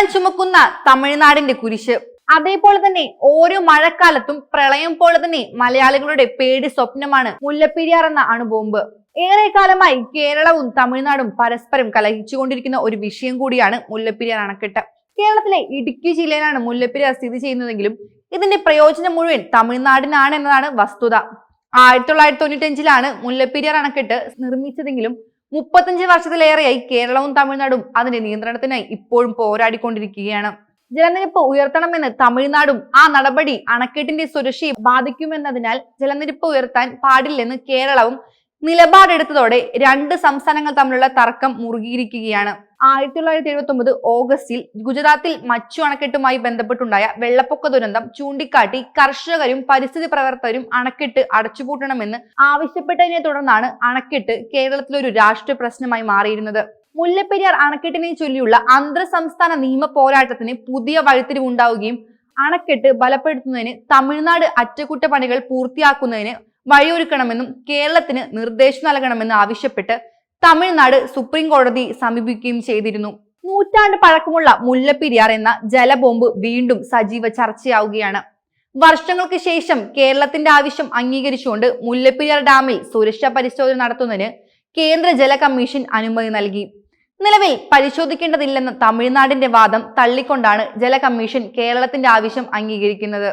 കേരളം ചുമക്കുന്ന തമിഴ്നാടിന്റെ കുരിശ്. അതേപോലെ തന്നെ ഓരോ മഴക്കാലത്തും പ്രളയം പോലെ തന്നെ മലയാളികളുടെ പേടി സ്വപ്നമാണ് മുല്ലപ്പെരിയാർ എന്ന അണുബോംബ്. ഏറെക്കാലമായി കേരളവും തമിഴ്നാടും പരസ്പരം കലഹിച്ചുകൊണ്ടിരിക്കുന്ന ഒരു വിഷയം കൂടിയാണ് മുല്ലപ്പെരിയാർ അണക്കെട്ട്. കേരളത്തിലെ ഇടുക്കി ജില്ലയിലാണ് മുല്ലപ്പെരിയാർ സ്ഥിതി ചെയ്യുന്നതെങ്കിലും ഇതിന്റെ പ്രയോജനം മുഴുവൻ തമിഴ്നാടിനാണ് എന്നതാണ് വസ്തുത. ആയിരത്തി തൊള്ളായിരത്തി തൊണ്ണൂറ്റഞ്ചിലാണ് മുല്ലപ്പെരിയാർ അണക്കെട്ട് നിർമ്മിച്ചതെങ്കിലും മുപ്പത്തഞ്ച് വർഷത്തിലേറെയായി കേരളവും തമിഴ്നാടും അതിന്റെ നിയന്ത്രണത്തിനായി ഇപ്പോഴും പോരാടിക്കൊണ്ടിരിക്കുകയാണ്. ജലനിരപ്പ് ഉയർത്തണമെന്ന് തമിഴ്നാടും ആ നടപടി അണക്കെട്ടിന്റെ സുരക്ഷയെ ബാധിക്കുമെന്നതിനാൽ ജലനിരപ്പ് ഉയർത്താൻ പാടില്ലെന്ന് കേരളവും നിലപാടെടുത്തതോടെ രണ്ട് സംസ്ഥാനങ്ങൾ തമ്മിലുള്ള തർക്കം മുറുകിയിരിക്കുകയാണ്. ആയിരത്തി തൊള്ളായിരത്തി എഴുപത്തി ഒമ്പത് ഓഗസ്റ്റിൽ ഗുജറാത്തിൽ മച്ചു അണക്കെട്ടുമായി ബന്ധപ്പെട്ടുണ്ടായ വെള്ളപ്പൊക്ക ദുരന്തം ചൂണ്ടിക്കാട്ടി കർഷകരും പരിസ്ഥിതി പ്രവർത്തകരും അണക്കെട്ട് അടച്ചുപൂട്ടണമെന്ന് ആവശ്യപ്പെട്ടതിനെ തുടർന്നാണ് അണക്കെട്ട് കേരളത്തിലൊരു രാഷ്ട്രീയ പ്രശ്നമായി മാറിയിരുന്നത്. മുല്ലപ്പെരിയാർ അണക്കെട്ടിനെ ചൊല്ലിയുള്ള അന്തർ സംസ്ഥാന നിയമ പോരാട്ടത്തിന് പുതിയ വഴിത്തിരിവുണ്ടാവുകയും അണക്കെട്ട് ബലപ്പെടുത്തുന്നതിന് തമിഴ്നാട് അറ്റകുറ്റപ്പണികൾ പൂർത്തിയാക്കുന്നതിന് വഴിയൊരുക്കണമെന്നും കേരളത്തിന് നിർദ്ദേശം നൽകണമെന്ന് ആവശ്യപ്പെട്ട് തമിഴ്നാട് സുപ്രീം കോടതി സമീപിക്കുകയും ചെയ്തിരുന്നു. നൂറ്റാണ്ട് പഴക്കമുള്ള മുല്ലപ്പെരിയാർ എന്ന ജലബോംബ് വീണ്ടും സജീവ ചർച്ചയാവുകയാണ്. വർഷങ്ങൾക്ക് ശേഷം കേരളത്തിന്റെ ആവശ്യം അംഗീകരിച്ചുകൊണ്ട് മുല്ലപ്പെരിയാർ ഡാമിൽ സുരക്ഷാ പരിശോധന നടത്തുന്നതിന് കേന്ദ്ര ജല കമ്മീഷൻ അനുമതി നൽകി. നിലവിൽ പരിശോധിക്കേണ്ടതില്ലെന്ന തമിഴ്നാടിന്റെ വാദം തള്ളിക്കൊണ്ടാണ് ജല കമ്മീഷൻ കേരളത്തിന്റെ ആവശ്യം അംഗീകരിക്കുന്നത്.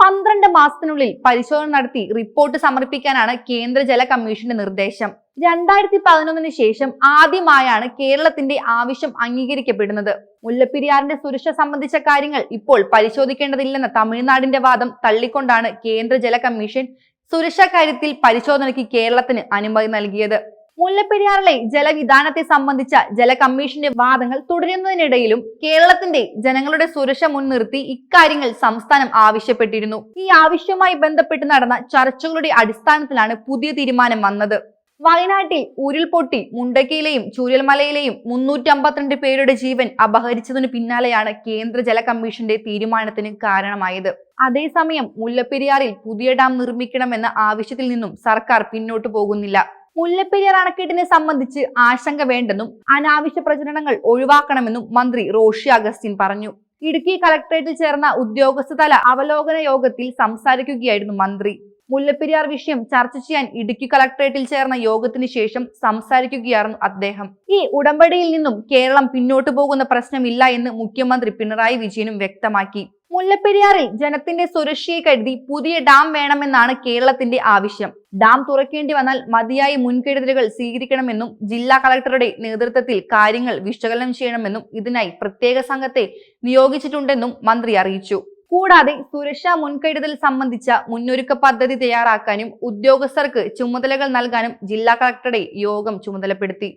പന്ത്രണ്ട് മാസത്തിനുള്ളിൽ പരിശോധന നടത്തി റിപ്പോർട്ട് സമർപ്പിക്കാനാണ് കേന്ദ്ര ജല കമ്മീഷന്റെ നിർദ്ദേശം. രണ്ടായിരത്തി പതിനൊന്നിന് ശേഷം ആദ്യമായാണ് കേരളത്തിന്റെ ആവശ്യം അംഗീകരിക്കപ്പെടുന്നത്. മുല്ലപ്പെരിയാറിന്റെ സുരക്ഷ സംബന്ധിച്ച കാര്യങ്ങൾ ഇപ്പോൾ പരിശോധിക്കേണ്ടതില്ലെന്ന തമിഴ്നാടിന്റെ വാദം തള്ളിക്കൊണ്ടാണ് കേന്ദ്ര ജല കമ്മീഷൻ സുരക്ഷാ കാര്യത്തിൽ പരിശോധനയ്ക്ക് കേരളത്തിന് അനുമതി നൽകിയത്. മുല്ലപ്പെരിയാറിലെ ജലവിധാനത്തെ സംബന്ധിച്ച ജല കമ്മീഷന്റെ വാദങ്ങൾ തുടരുന്നതിനിടയിലും കേരളത്തിന്റെ ജനങ്ങളുടെ സുരക്ഷ മുൻനിർത്തി ഇക്കാര്യങ്ങൾ സംസ്ഥാനം ആവശ്യപ്പെട്ടിരുന്നു. ഈ ആവശ്യവുമായി ബന്ധപ്പെട്ട് നടന്ന ചർച്ചകളുടെ അടിസ്ഥാനത്തിലാണ് പുതിയ തീരുമാനം വന്നത്. വയനാട്ടിൽ ഉരുൾപൊട്ടി മുണ്ടക്കയിലെയും ചൂരൽമലയിലെയും മുന്നൂറ്റി അമ്പത്തിരണ്ട് പേരുടെ ജീവൻ അപഹരിച്ചതിനു പിന്നാലെയാണ് കേന്ദ്ര ജല കമ്മീഷന്റെ തീരുമാനത്തിന് കാരണമായത്. അതേസമയം മുല്ലപ്പെരിയാറിൽ പുതിയ ഡാം നിർമ്മിക്കണമെന്ന ആവശ്യത്തിൽ നിന്നും സർക്കാർ പിന്നോട്ടു പോകുന്നില്ല. മുല്ലപ്പെരിയാർ അണക്കെട്ടിനെ സംബന്ധിച്ച് ആശങ്ക വേണ്ടെന്നും അനാവശ്യ പ്രചരണങ്ങൾ ഒഴിവാക്കണമെന്നും മന്ത്രി റോഷി അഗസ്റ്റിൻ പറഞ്ഞു. ഇടുക്കി കളക്ടറേറ്റിൽ ചേർന്ന ഉദ്യോഗസ്ഥതല അവലോകന യോഗത്തിൽ സംസാരിക്കുകയായിരുന്നു മന്ത്രി. മുല്ലപ്പെരിയാർ വിഷയം ചർച്ച ചെയ്യാൻ ഇടുക്കി കളക്ടറേറ്റിൽ ചേർന്ന യോഗത്തിന് ശേഷം സംസാരിക്കുകയായിരുന്നു അദ്ദേഹം. ഈ ഉടമ്പടിയിൽ നിന്നും കേരളം പിന്നോട്ടു പോകുന്ന പ്രശ്നമില്ല എന്ന് മുഖ്യമന്ത്രി പിണറായി വിജയനും വ്യക്തമാക്കി. മുല്ലപ്പെരിയാറിൽ ജനത്തിന്റെ സുരക്ഷയെ കരുതി പുതിയ ഡാം വേണമെന്നാണ് കേരളത്തിന്റെ ആവശ്യം. ഡാം തുറക്കേണ്ടി വന്നാൽ മതിയായ മുൻകരുതലുകൾ സ്വീകരിക്കണമെന്നും ജില്ലാ കളക്ടറുടെ നേതൃത്വത്തിൽ കാര്യങ്ങൾ വിശകലനം ചെയ്യണമെന്നും ഇതിനായി പ്രത്യേക സംഘത്തെ നിയോഗിച്ചിട്ടുണ്ടെന്നും മന്ത്രി അറിയിച്ചു. കൂടാതെ സുരക്ഷാ മുൻകരുതൽ സംബന്ധിച്ച മുന്നൊരുക്ക പദ്ധതി തയ്യാറാക്കാനും ഉദ്യോഗസ്ഥർക്ക് ചുമതലകൾ നൽകാനും ജില്ലാ കളക്ടറുടെ യോഗം ചുമതലപ്പെടുത്തി.